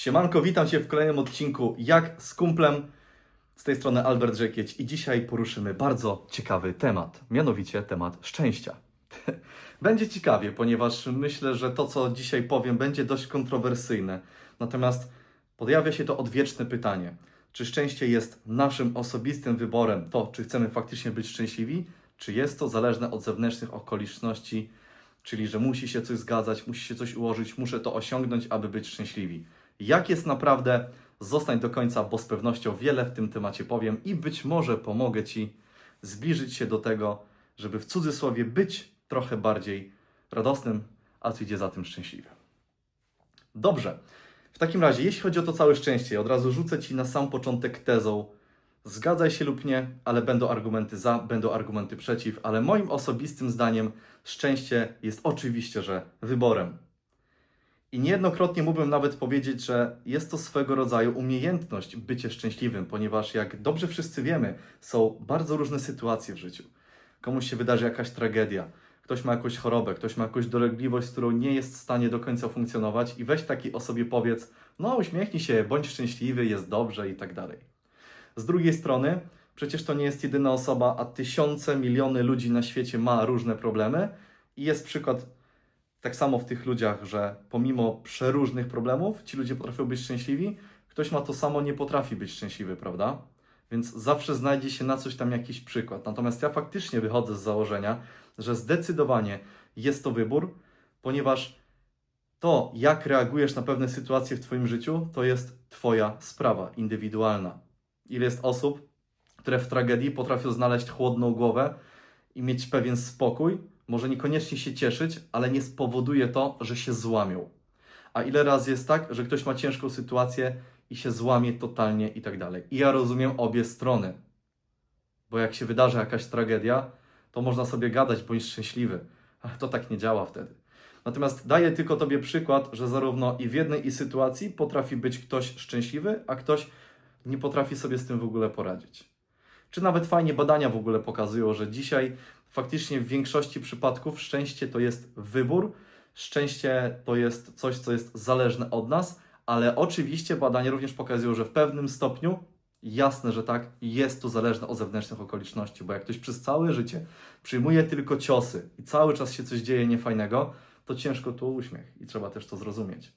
Siemanko, witam Cię w kolejnym odcinku Jak z kumplem. Z tej strony Albert Rzekieć i dzisiaj poruszymy bardzo ciekawy temat, mianowicie temat szczęścia. Będzie ciekawie, ponieważ myślę, że to, co dzisiaj powiem, będzie dość kontrowersyjne. Natomiast pojawia się to odwieczne pytanie: czy szczęście jest naszym osobistym wyborem, to czy chcemy faktycznie być szczęśliwi, czy jest to zależne od zewnętrznych okoliczności, czyli że musi się coś zgadzać, musi się coś ułożyć, muszę to osiągnąć, aby być szczęśliwi. Jak jest naprawdę, zostań do końca, bo z pewnością wiele w tym temacie powiem i być może pomogę Ci zbliżyć się do tego, żeby w cudzysłowie być trochę bardziej radosnym, a co idzie za tym szczęśliwym. Dobrze. W takim razie, jeśli chodzi o to całe szczęście, od razu rzucę Ci na sam początek tezą. Zgadzaj się lub nie, ale będą argumenty za, będą argumenty przeciw, ale moim osobistym zdaniem szczęście jest oczywiście, że wyborem. I niejednokrotnie mógłbym nawet powiedzieć, że jest to swego rodzaju umiejętność bycie szczęśliwym, ponieważ jak dobrze wszyscy wiemy, są bardzo różne sytuacje w życiu. Komuś się wydarzy jakaś tragedia, ktoś ma jakąś chorobę, ktoś ma jakąś dolegliwość, z którą nie jest w stanie do końca funkcjonować i weź takiej osobie powiedz, no uśmiechnij się, bądź szczęśliwy, jest dobrze i tak dalej. Z drugiej strony, przecież to nie jest jedyna osoba, a tysiące, miliony ludzi na świecie ma różne problemy i jest przykład tak samo w tych ludziach, że pomimo przeróżnych problemów, ci ludzie potrafią być szczęśliwi, ktoś ma to samo, nie potrafi być szczęśliwy, prawda? Więc zawsze znajdzie się na coś tam jakiś przykład. Natomiast ja faktycznie wychodzę z założenia, że zdecydowanie jest to wybór, ponieważ to, jak reagujesz na pewne sytuacje w Twoim życiu, to jest Twoja sprawa indywidualna. Ile jest osób, które w tragedii potrafią znaleźć chłodną głowę i mieć pewien spokój, może niekoniecznie się cieszyć, ale nie spowoduje to, że się złamią. A ile razy jest tak, że ktoś ma ciężką sytuację i się złamie totalnie i tak dalej. I ja rozumiem obie strony. Bo jak się wydarzy jakaś tragedia, to można sobie gadać, bądź szczęśliwy. Ale to tak nie działa wtedy. Natomiast daję tylko Tobie przykład, że zarówno i w jednej i sytuacji potrafi być ktoś szczęśliwy, a ktoś nie potrafi sobie z tym w ogóle poradzić. Czy nawet fajnie badania w ogóle pokazują, że dzisiaj faktycznie w większości przypadków szczęście to jest wybór, szczęście to jest coś, co jest zależne od nas, ale oczywiście badania również pokazują, że w pewnym stopniu, jasne, że tak, jest to zależne od zewnętrznych okoliczności, bo jak ktoś przez całe życie przyjmuje tylko ciosy i cały czas się coś dzieje niefajnego, to ciężko tu uśmiech i trzeba też to zrozumieć.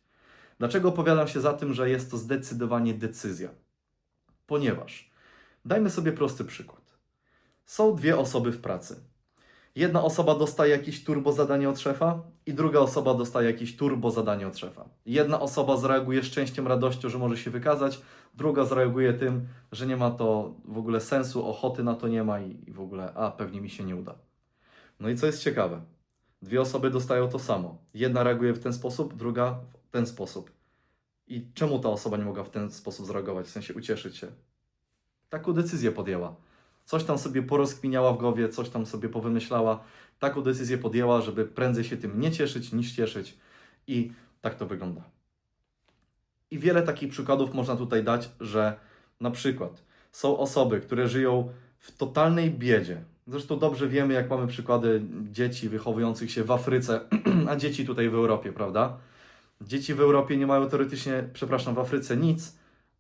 Dlaczego opowiadam się za tym, że jest to zdecydowanie decyzja? Ponieważ, dajmy sobie prosty przykład. Są dwie osoby w pracy. Jedna osoba dostaje jakieś turbo zadanie od szefa i druga osoba dostaje jakieś turbo zadanie od szefa. Jedna osoba zareaguje szczęściem, radością, że może się wykazać, druga zareaguje tym, że nie ma to w ogóle sensu, ochoty na to nie ma i w ogóle, a pewnie mi się nie uda. No i co jest ciekawe, dwie osoby dostają to samo. Jedna reaguje w ten sposób, druga w ten sposób. I czemu ta osoba nie mogła w ten sposób zareagować, w sensie ucieszyć się? Taką decyzję podjęła coś tam sobie porozkminiała w głowie, coś tam sobie powymyślała, taką decyzję podjęła, żeby prędzej się tym nie cieszyć niż cieszyć. I tak to wygląda. I wiele takich przykładów można tutaj dać, że na przykład są osoby, które żyją w totalnej biedzie. Zresztą dobrze wiemy, jak mamy przykłady dzieci wychowujących się w Afryce, a dzieci tutaj w Europie, prawda? Dzieci w Europie nie mają teoretycznie, przepraszam, w Afryce nic,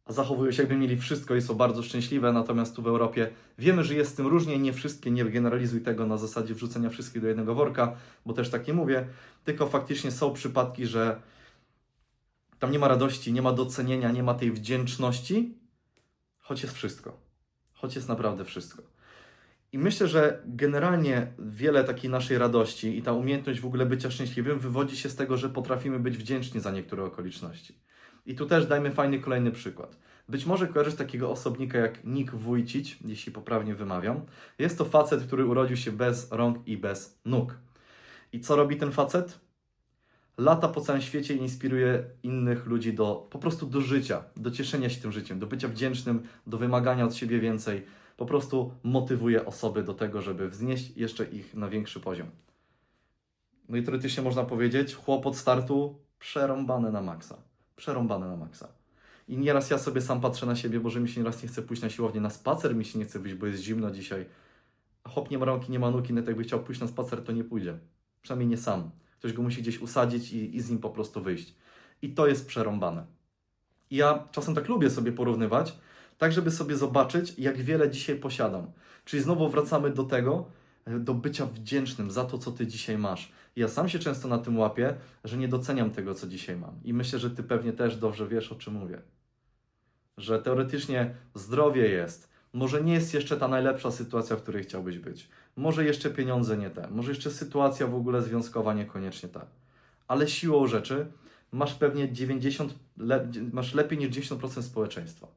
zachowują się jakby mieli wszystko i są bardzo szczęśliwe, natomiast tu w Europie wiemy, że jest z tym różnie, nie wszystkie, nie generalizuj tego na zasadzie wrzucenia wszystkich do jednego worka, bo też tak nie mówię, tylko faktycznie są przypadki, że tam nie ma radości, nie ma docenienia, nie ma tej wdzięczności, choć jest wszystko. Choć jest naprawdę wszystko. I myślę, że generalnie wiele takiej naszej radości i ta umiejętność w ogóle bycia szczęśliwym wywodzi się z tego, że potrafimy być wdzięczni za niektóre okoliczności. I tu też dajmy fajny kolejny przykład. Być może kojarzysz takiego osobnika jak Nick Wójcić, jeśli poprawnie wymawiam. Jest to facet, który urodził się bez rąk i bez nóg. I co robi ten facet? Lata po całym świecie i inspiruje innych ludzi do po prostu do życia, do cieszenia się tym życiem, do bycia wdzięcznym, do wymagania od siebie więcej. Po prostu motywuje osoby do tego, żeby wznieść jeszcze ich na większy poziom. No i teoretycznie można powiedzieć, chłop od startu przerąbany na maksa przerąbane na maksa. I nieraz ja sobie sam patrzę na siebie, bo że mi się nieraz nie chce pójść na siłownię, na spacer mi się nie chce wyjść, bo jest zimno dzisiaj. Hop, nie ma rąki, nie ma nóg, nawet jakby chciał pójść na spacer, to nie pójdzie. Przynajmniej nie sam. Ktoś go musi gdzieś usadzić i, i z nim po prostu wyjść. I to jest przerąbane. I ja czasem tak lubię sobie porównywać, tak żeby sobie zobaczyć, jak wiele dzisiaj posiadam. Czyli znowu wracamy do tego, do bycia wdzięcznym za to, co ty dzisiaj masz. Ja sam się często na tym łapię, że nie doceniam tego, co dzisiaj mam. I myślę, że ty pewnie też dobrze wiesz, o czym mówię. Że teoretycznie zdrowie jest. Może nie jest jeszcze ta najlepsza sytuacja, w której chciałbyś być. Może jeszcze pieniądze nie te. Może jeszcze sytuacja w ogóle związkowa niekoniecznie ta. Ale siłą rzeczy masz pewnie 90, le, masz lepiej niż 90% społeczeństwa.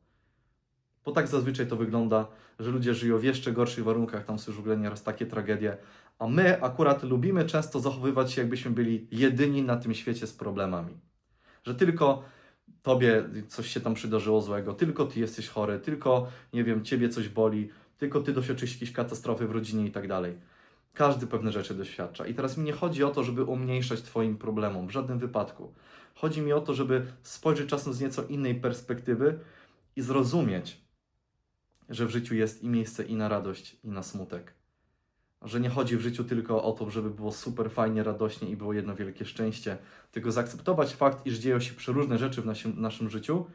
Bo tak zazwyczaj to wygląda, że ludzie żyją w jeszcze gorszych warunkach, tam są już w ogóle nieraz takie tragedie, a my akurat lubimy często zachowywać się, jakbyśmy byli jedyni na tym świecie z problemami. Że tylko tobie coś się tam przydarzyło złego, tylko ty jesteś chory, tylko, nie wiem, ciebie coś boli, tylko ty doświadczysz jakiejś katastrofy w rodzinie i tak dalej. Każdy pewne rzeczy doświadcza. I teraz mi nie chodzi o to, żeby umniejszać Twoim problemom, w żadnym wypadku. Chodzi mi o to, żeby spojrzeć czasem z nieco innej perspektywy i zrozumieć, że w życiu jest i miejsce i na radość, i na smutek. Że nie chodzi w życiu tylko o to, żeby było super fajnie, radośnie i było jedno wielkie szczęście, tylko zaakceptować fakt, iż dzieją się przeróżne rzeczy w naszym, naszym życiu.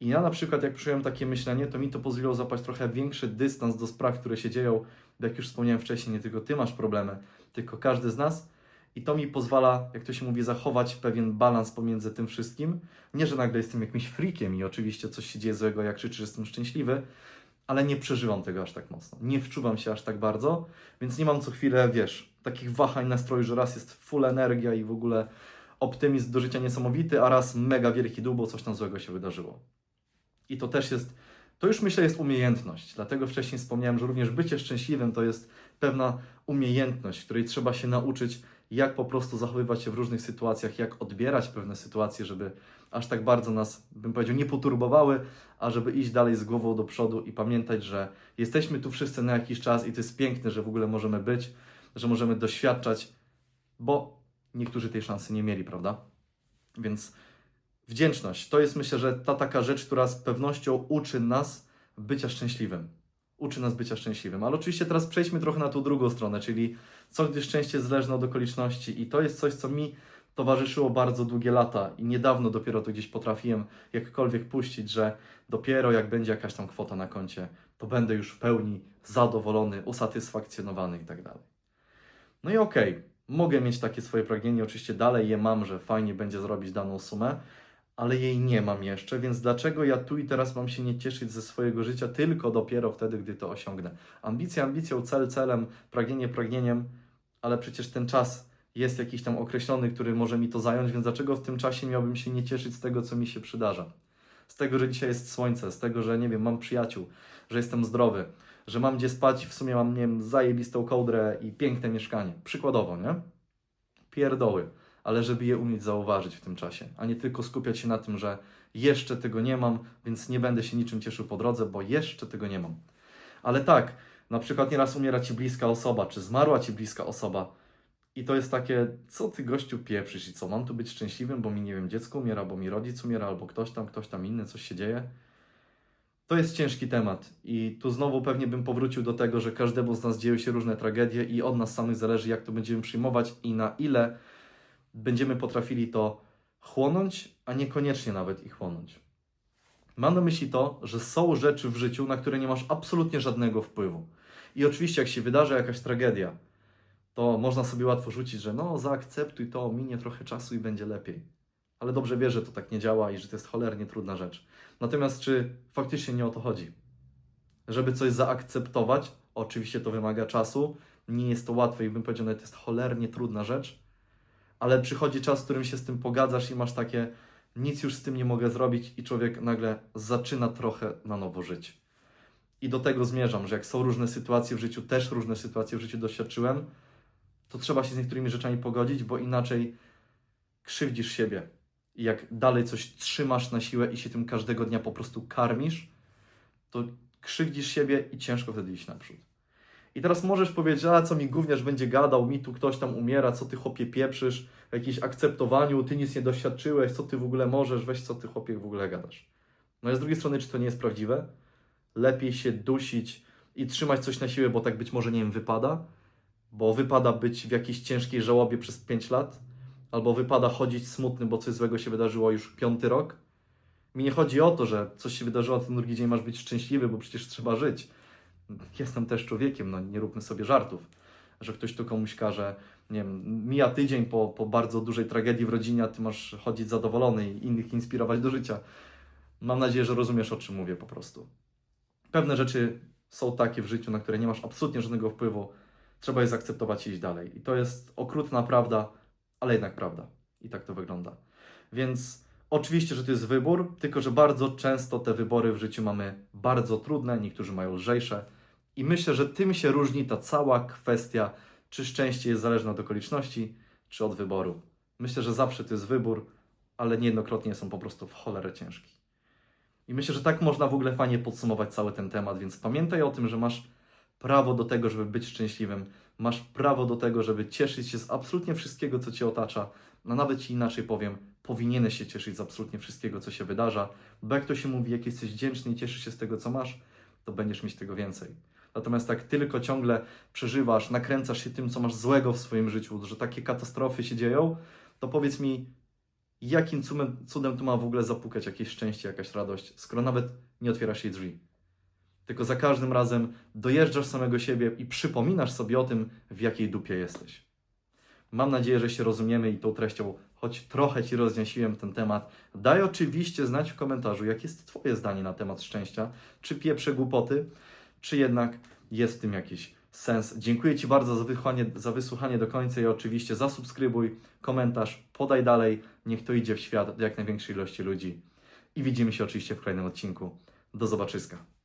I ja na przykład, jak przyjąłem takie myślenie, to mi to pozwoliło zapaść trochę większy dystans do spraw, które się dzieją. Jak już wspomniałem wcześniej, nie tylko ty masz problemy, tylko każdy z nas. I to mi pozwala, jak to się mówi, zachować pewien balans pomiędzy tym wszystkim. Nie, że nagle jestem jakimś freakiem i oczywiście coś się dzieje złego, jak krzyczy, że jestem szczęśliwy, ale nie przeżywam tego aż tak mocno. Nie wczuwam się aż tak bardzo, więc nie mam co chwilę, wiesz, takich wahań nastroju, że raz jest full energia i w ogóle optymizm do życia niesamowity, a raz mega wielki dół, bo coś tam złego się wydarzyło. I to też jest, to już myślę jest umiejętność. Dlatego wcześniej wspomniałem, że również bycie szczęśliwym to jest pewna umiejętność, której trzeba się nauczyć, jak po prostu zachowywać się w różnych sytuacjach, jak odbierać pewne sytuacje, żeby aż tak bardzo nas, bym powiedział, nie poturbowały, a żeby iść dalej z głową do przodu i pamiętać, że jesteśmy tu wszyscy na jakiś czas i to jest piękne, że w ogóle możemy być, że możemy doświadczać, bo niektórzy tej szansy nie mieli, prawda? Więc wdzięczność to jest myślę, że ta taka rzecz, która z pewnością uczy nas bycia szczęśliwym. Uczy nas bycia szczęśliwym. Ale oczywiście teraz przejdźmy trochę na tą drugą stronę, czyli co gdy szczęście zależne od okoliczności i to jest coś, co mi towarzyszyło bardzo długie lata i niedawno dopiero to gdzieś potrafiłem jakkolwiek puścić, że dopiero jak będzie jakaś tam kwota na koncie, to będę już w pełni zadowolony, usatysfakcjonowany i tak dalej. No i okej, mogę mieć takie swoje pragnienie, oczywiście dalej je mam, że fajnie będzie zrobić daną sumę, ale jej nie mam jeszcze, więc dlaczego ja tu i teraz mam się nie cieszyć ze swojego życia tylko dopiero wtedy, gdy to osiągnę? Ambicja ambicją, cel celem, pragnienie pragnieniem, ale przecież ten czas jest jakiś tam określony, który może mi to zająć, więc dlaczego w tym czasie miałbym się nie cieszyć z tego, co mi się przydarza? Z tego, że dzisiaj jest słońce, z tego, że nie wiem, mam przyjaciół, że jestem zdrowy, że mam gdzie spać w sumie mam, nie wiem, zajebistą kołdrę i piękne mieszkanie. Przykładowo, nie? Pierdoły, ale żeby je umieć zauważyć w tym czasie, a nie tylko skupiać się na tym, że jeszcze tego nie mam, więc nie będę się niczym cieszył po drodze, bo jeszcze tego nie mam. Ale tak, na przykład nieraz umiera ci bliska osoba, czy zmarła ci bliska osoba, i to jest takie, co ty gościu pieprzysz i co, mam tu być szczęśliwym, bo mi, nie wiem, dziecko umiera, bo mi rodzic umiera, albo ktoś tam, ktoś tam inny, coś się dzieje. To jest ciężki temat i tu znowu pewnie bym powrócił do tego, że każdemu z nas dzieją się różne tragedie i od nas samych zależy, jak to będziemy przyjmować i na ile będziemy potrafili to chłonąć, a niekoniecznie nawet ich chłonąć. Mam na myśli to, że są rzeczy w życiu, na które nie masz absolutnie żadnego wpływu. I oczywiście, jak się wydarzy jakaś tragedia, to można sobie łatwo rzucić, że no zaakceptuj to, minie trochę czasu i będzie lepiej. Ale dobrze wiesz, że to tak nie działa i że to jest cholernie trudna rzecz. Natomiast czy faktycznie nie o to chodzi? Żeby coś zaakceptować, oczywiście to wymaga czasu, nie jest to łatwe i bym powiedział, że to jest cholernie trudna rzecz, ale przychodzi czas, w którym się z tym pogadzasz i masz takie, nic już z tym nie mogę zrobić i człowiek nagle zaczyna trochę na nowo żyć. I do tego zmierzam, że jak są różne sytuacje w życiu, też różne sytuacje w życiu doświadczyłem, to trzeba się z niektórymi rzeczami pogodzić, bo inaczej krzywdzisz siebie. I jak dalej coś trzymasz na siłę i się tym każdego dnia po prostu karmisz, to krzywdzisz siebie i ciężko wtedy iść naprzód. I teraz możesz powiedzieć, a co mi gówniarz będzie gadał, mi tu ktoś tam umiera, co ty chłopie pieprzysz, w jakimś akceptowaniu, ty nic nie doświadczyłeś, co ty w ogóle możesz, weź co ty chłopie w ogóle gadasz. No a z drugiej strony, czy to nie jest prawdziwe? Lepiej się dusić i trzymać coś na siłę, bo tak być może, nie wiem, wypada, bo wypada być w jakiejś ciężkiej żałobie przez 5 lat, albo wypada chodzić smutny, bo coś złego się wydarzyło już piąty rok, Mi nie chodzi o to, że coś się wydarzyło, a ten drugi dzień masz być szczęśliwy, bo przecież trzeba żyć. Jestem też człowiekiem, no nie róbmy sobie żartów, że ktoś tu komuś każe, nie wiem, mija tydzień po, po bardzo dużej tragedii w rodzinie, a ty masz chodzić zadowolony i innych inspirować do życia. Mam nadzieję, że rozumiesz, o czym mówię po prostu. Pewne rzeczy są takie w życiu, na które nie masz absolutnie żadnego wpływu. Trzeba je zaakceptować i iść dalej. I to jest okrutna prawda, ale jednak prawda. I tak to wygląda. Więc oczywiście, że to jest wybór, tylko że bardzo często te wybory w życiu mamy bardzo trudne, niektórzy mają lżejsze. I myślę, że tym się różni ta cała kwestia, czy szczęście jest zależne od okoliczności, czy od wyboru. Myślę, że zawsze to jest wybór, ale niejednokrotnie są po prostu w cholerę ciężki. I myślę, że tak można w ogóle fajnie podsumować cały ten temat, więc pamiętaj o tym, że masz prawo do tego, żeby być szczęśliwym. Masz prawo do tego, żeby cieszyć się z absolutnie wszystkiego, co cię otacza. No nawet ci inaczej powiem, powinieneś się cieszyć z absolutnie wszystkiego, co się wydarza, bo jak to się mówi, jak jesteś wdzięczny i cieszysz się z tego, co masz, to będziesz mieć tego więcej. Natomiast jak tylko ciągle przeżywasz, nakręcasz się tym, co masz złego w swoim życiu, że takie katastrofy się dzieją, to powiedz mi, jakim cudem, cudem tu ma w ogóle zapukać jakieś szczęście, jakaś radość, skoro nawet nie otwierasz jej drzwi. Tylko za każdym razem dojeżdżasz samego siebie i przypominasz sobie o tym, w jakiej dupie jesteś. Mam nadzieję, że się rozumiemy i tą treścią choć trochę Ci rozjaśniłem ten temat. Daj oczywiście znać w komentarzu, jakie jest Twoje zdanie na temat szczęścia. Czy pieprzę głupoty, czy jednak jest w tym jakiś sens. Dziękuję Ci bardzo za za wysłuchanie do końca i oczywiście zasubskrybuj, komentarz, podaj dalej. Niech to idzie w świat do jak największej ilości ludzi. I widzimy się oczywiście w kolejnym odcinku. Do zobaczyska.